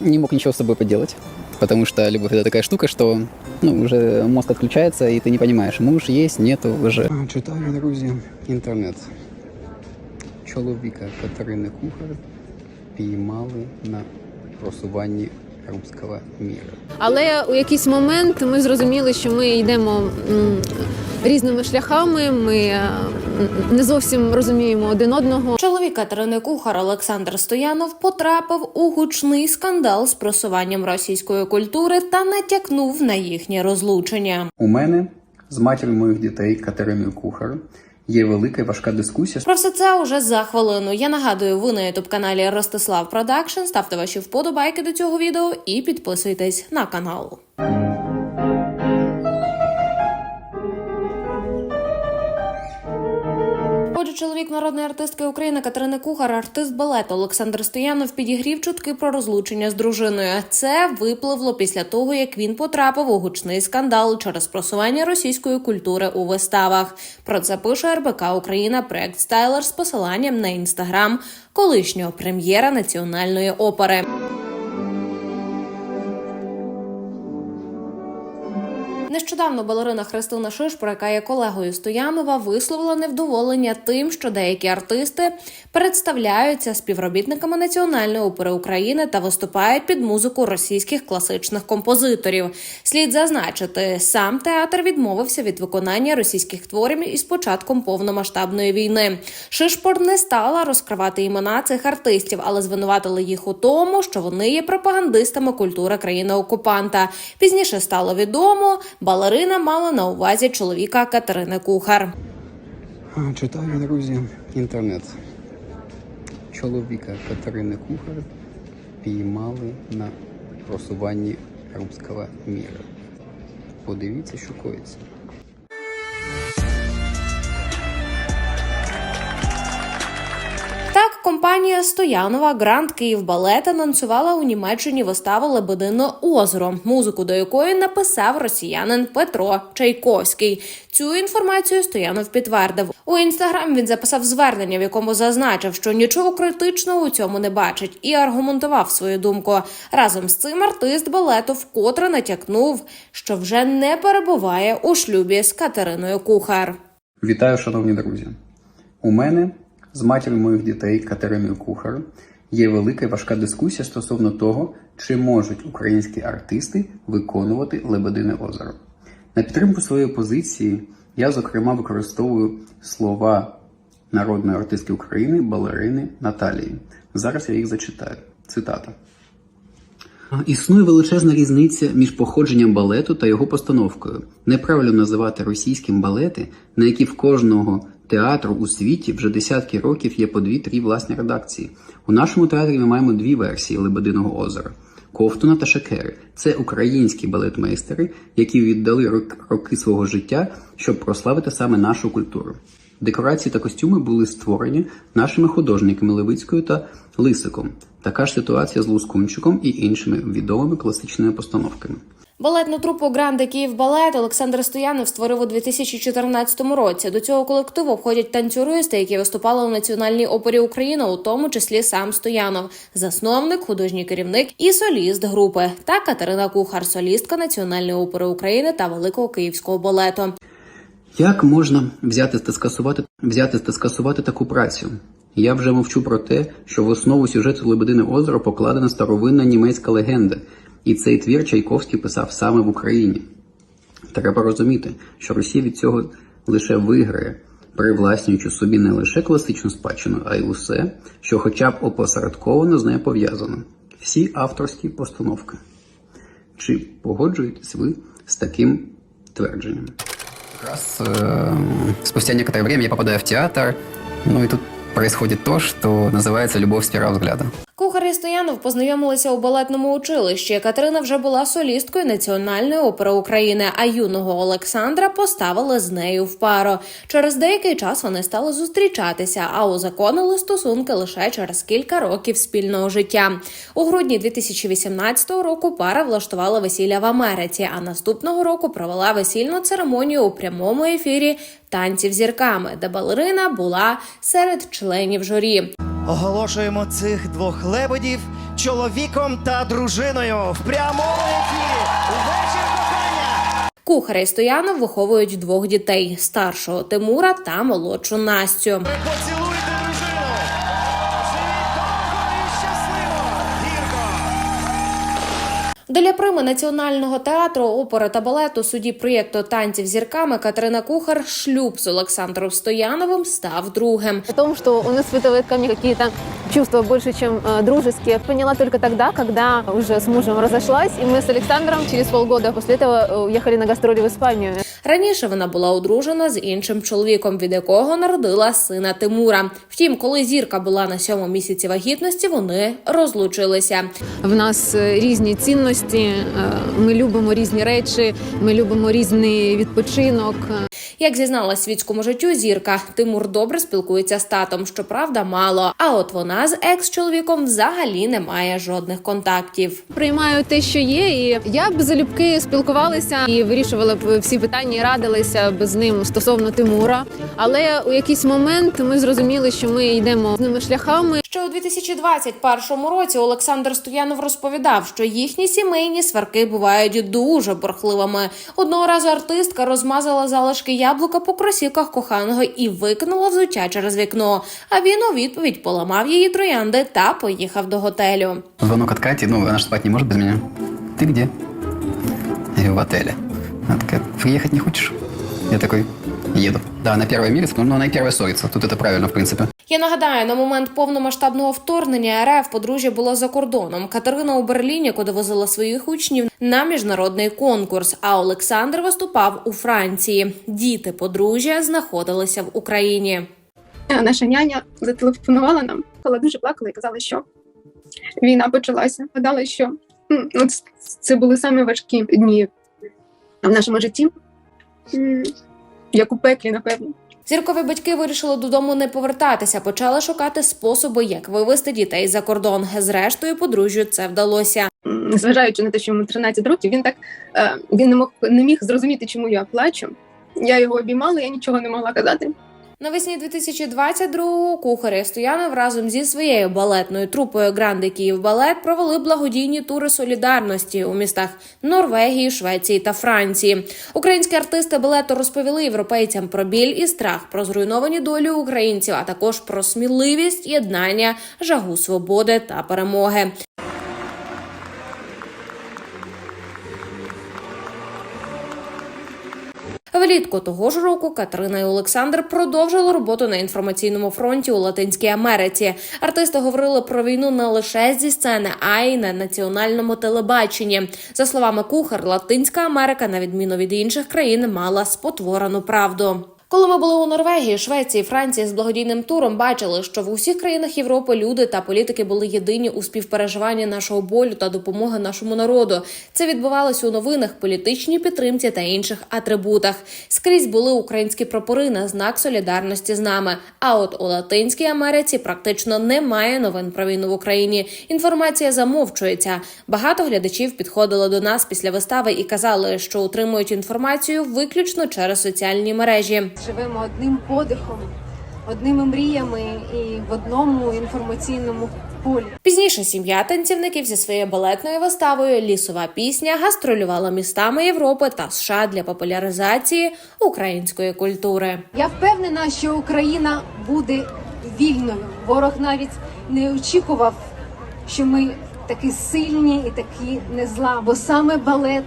Не мог ничего с собой поделать, потому что любовь это такая штука, что ну, уже мозг отключается, и ты не понимаешь, муж есть, нету уже. Читаю, друзі, інтернет. Чоловіка Катерини Кухар піймали на просуванні руського міра. Але у якийсь момент ми зрозуміли, що ми йдемо м, різними шляхами. Ми м, не зовсім розуміємо один одного. Чоловік Катерини Кухар Олександр Стоянов потрапив у гучний скандал з просуванням російської культури та натякнув на їхнє розлучення. У мене з матір'ю моїх дітей Катериною Кухар є велика і важка дискусія Про все це уже за хвилину. Я нагадую, ви на ютуб каналі Ростислав Продакшн. Ставте ваші вподобайки до цього відео і підписуйтесь на канал. Чоловік народної артистки України Катерини Кухар, артист балету Олександр Стоянов підігрів чутки про розлучення з дружиною. Це випливло після того, як він потрапив у гучний скандал через просування російської культури у виставах. Про це пише РБК Україна проект Стайлер з посиланням на інстаграм колишнього прем'єра національної опери. Нещодавно балерина Христина Шишпор, яка є колегою Стоянова, висловила невдоволення тим, що деякі артисти представляються співробітниками Національної опери України та виступають під музику російських класичних композиторів. Слід зазначити, сам театр відмовився від виконання російських творів із початком повномасштабної війни. Шишпор не стала розкривати імена цих артистів, але звинуватили їх у тому, що вони є пропагандистами культури країни-окупанта. Пізніше стало відомо, балерина мала на увазі чоловіка Катерини Кухар. Читаю, друзі, інтернет. Чоловіка Катерини Кухар піймали на просуванні румського міра. Подивіться, що коїться. Компанія Стоянова Гранд Київ Балет анонсувала у Німеччині виставу Лебедине озеро, музику до якої написав росіянин Петро Чайковський. Цю інформацію Стоянов підтвердив. У інстаграм він записав звернення, в якому зазначив, що нічого критичного у цьому не бачить, і аргументував свою думку. Разом з цим артист балету вкотре натякнув, що вже не перебуває у шлюбі з Катериною Кухар. Вітаю, шановні друзі! У мене з матір'ю моїх дітей Катериною Кухар є велика і важка дискусія стосовно того, чи можуть українські артисти виконувати Лебедине озеро. На підтримку своєї позиції я, зокрема, використовую слова народної артистки України балерини Наталії. Зараз я їх зачитаю. Цитата. Існує величезна різниця між походженням балету та його постановкою. Неправильно називати російським балети, на які в кожного театру у світі вже десятки років є по дві-три власні редакції. У нашому театрі ми маємо дві версії Лебединого озера. Ковтуна та Шакери це українські балетмейстери, які віддали рок- роки свого життя, щоб прославити саме нашу культуру. Декорації та костюми були створені нашими художниками Левицькою та Лисиком. Така ж ситуація з Лускунчиком і іншими відомими класичними постановками. Балетну трупу Гранде Київ Балет Олександр Стоянов створив у 2014 році. До цього колективу входять танцюристи, які виступали у Національній опері України, у тому числі сам Стоянов, засновник, художній керівник і соліст групи, та Катерина Кухар, солістка Національної опери України та Великого Київського балету. Як можна взяти та скасувати взяти та скасувати таку працю? Я вже мовчу про те, що в основу сюжету Лебедине озеро покладена старовинна німецька легенда, і цей твір Чайковський писав саме в Україні. Треба розуміти, що Росія від цього лише виграє, привласнюючи собі не лише класичну спадщину, а й усе, що хоча б опосередковано з нею пов'язано. Всі авторські постановки. Чи погоджуєтесь ви з таким твердженням? Раз э, спустя некоторое время я попадаю в театр, ну и тут происходит то, что называется «любовь с первого взгляда». Кухар і Стоянов познайомилися у балетному училищі. Катерина вже була солісткою Національної опери України, а юного Олександра поставили з нею в пару. Через деякий час вони стали зустрічатися, а узаконили стосунки лише через кілька років спільного життя. У грудні 2018 року пара влаштувала весілля в Америці, а наступного року провела весільну церемонію у прямому ефірі танців зірками, де балерина була серед членів журі. Оголошуємо цих двох лебедів чоловіком та дружиною в прямому ефірі. Вечір кохання! Кухаря і Стоянов виховують двох дітей: старшого Тимура та молодшу Настю. Для прими національного театру, опери та балету судді проєкту танців з зірками Катерина Кухар шлюб з Олександром Стояновим став другим. О том, что он испытывает ко мне какие-то чувства больше, чем э, дружеские, поняла только тогда, когда уже с мужем разошлась, и мы с Александром через полгода после этого э, уехали на гастроли в Испанию. Раніше вона була одружена з іншим чоловіком, від якого народила сина Тимура. Втім, коли зірка була на сьомому місяці вагітності, вони розлучилися. В нас е, різні цінності, е, ми любимо різні речі, ми любимо різний відпочинок. Як зізналась світському життю, зірка Тимур добре спілкується з татом, щоправда, мало. А от вона з екс-чоловіком взагалі не має жодних контактів. Приймаю те, що є, і я б залюбки спілкувалася і вирішувала б всі питання, і радилася б з ним стосовно Тимура. Але у якийсь момент ми зрозуміли, що ми йдемо з ними шляхами. Ще у 2021 році Олександр Стоянов розповідав, що їхні сімейні сварки бувають дуже бурхливими. Одного разу артистка розмазала залишки яблука по кросівках коханого і викинула взуття через вікно. А він у відповідь поламав її троянди та поїхав до готелю. Звонок від Каті, ну, вона ж спать не може без мене. Ти где? Я в отеле. Вона така, приехать не хочеш? Я такой, еду. Да, она первая мирится, но она и первая ссорится. Тут это правильно, в принципе. Я нагадаю, на момент повномасштабного вторгнення РФ подружжя було за кордоном. Катерина у Берліні, куди возила своїх учнів на міжнародний конкурс. А Олександр виступав у Франції. Діти подружжя знаходилися в Україні. Наша няня зателефонувала нам, але дуже плакала і казала, що війна почалася. Гадала, що ну, це були самі важкі дні в нашому житті, як у пеклі, напевно. Зіркові батьки вирішили додому не повертатися, почали шукати способи, як вивести дітей за кордон. Зрештою, подружжю це вдалося. Зважаючи на те, що йому 13 років, він так е, він не мог не міг зрозуміти, чому я плачу. Я його обіймала, я нічого не могла казати. Навесні 2022-го кухарі Стоянов разом зі своєю балетною трупою Гранди Київ Балет провели благодійні тури солідарності у містах Норвегії, Швеції та Франції. Українські артисти балету розповіли європейцям про біль і страх, про зруйновані долі українців, а також про сміливість, єднання, жагу свободи та перемоги. Влітку того ж року Катерина і Олександр продовжили роботу на інформаційному фронті у Латинській Америці. Артисти говорили про війну не лише зі сцени, а й на національному телебаченні. За словами кухар, Латинська Америка, на відміну від інших країн, мала спотворену правду. Коли ми були у Норвегії, Швеції, Франції з благодійним туром, бачили, що в усіх країнах Європи люди та політики були єдині у співпереживанні нашого болю та допомоги нашому народу. Це відбувалося у новинах, політичній підтримці та інших атрибутах. Скрізь були українські прапори на знак солідарності з нами. А от у Латинській Америці практично немає новин про війну в Україні. Інформація замовчується. Багато глядачів підходили до нас після вистави і казали, що отримують інформацію виключно через соціальні мережі. Живемо одним подихом, одними мріями і в одному інформаційному полі. Пізніше сім'я танцівників зі своєю балетною виставою Лісова пісня гастролювала містами Європи та США для популяризації української культури. Я впевнена, що Україна буде вільною. Ворог навіть не очікував, що ми такі сильні і такі незла. Бо саме балет,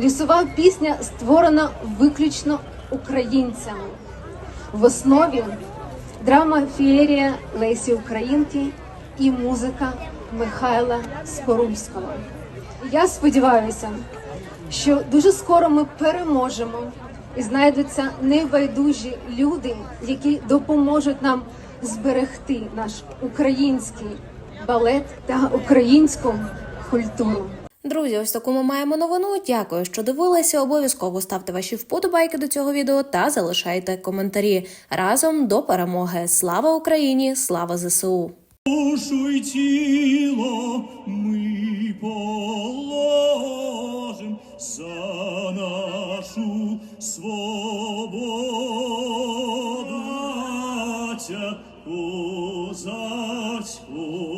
лісова пісня створена виключно українцями. В основі драма феєрія Лесі Українки і музика Михайла Скорульського. Я сподіваюся, що дуже скоро ми переможемо і знайдуться небайдужі люди, які допоможуть нам зберегти наш український балет та українську культуру. Друзі, ось таку ми маємо новину. Дякую, що дивилися. Обов'язково ставте ваші вподобайки до цього відео та залишайте коментарі. Разом до перемоги. Слава Україні! Слава ЗСУ! Душу й тіло ми положим за нашу свободу. Батько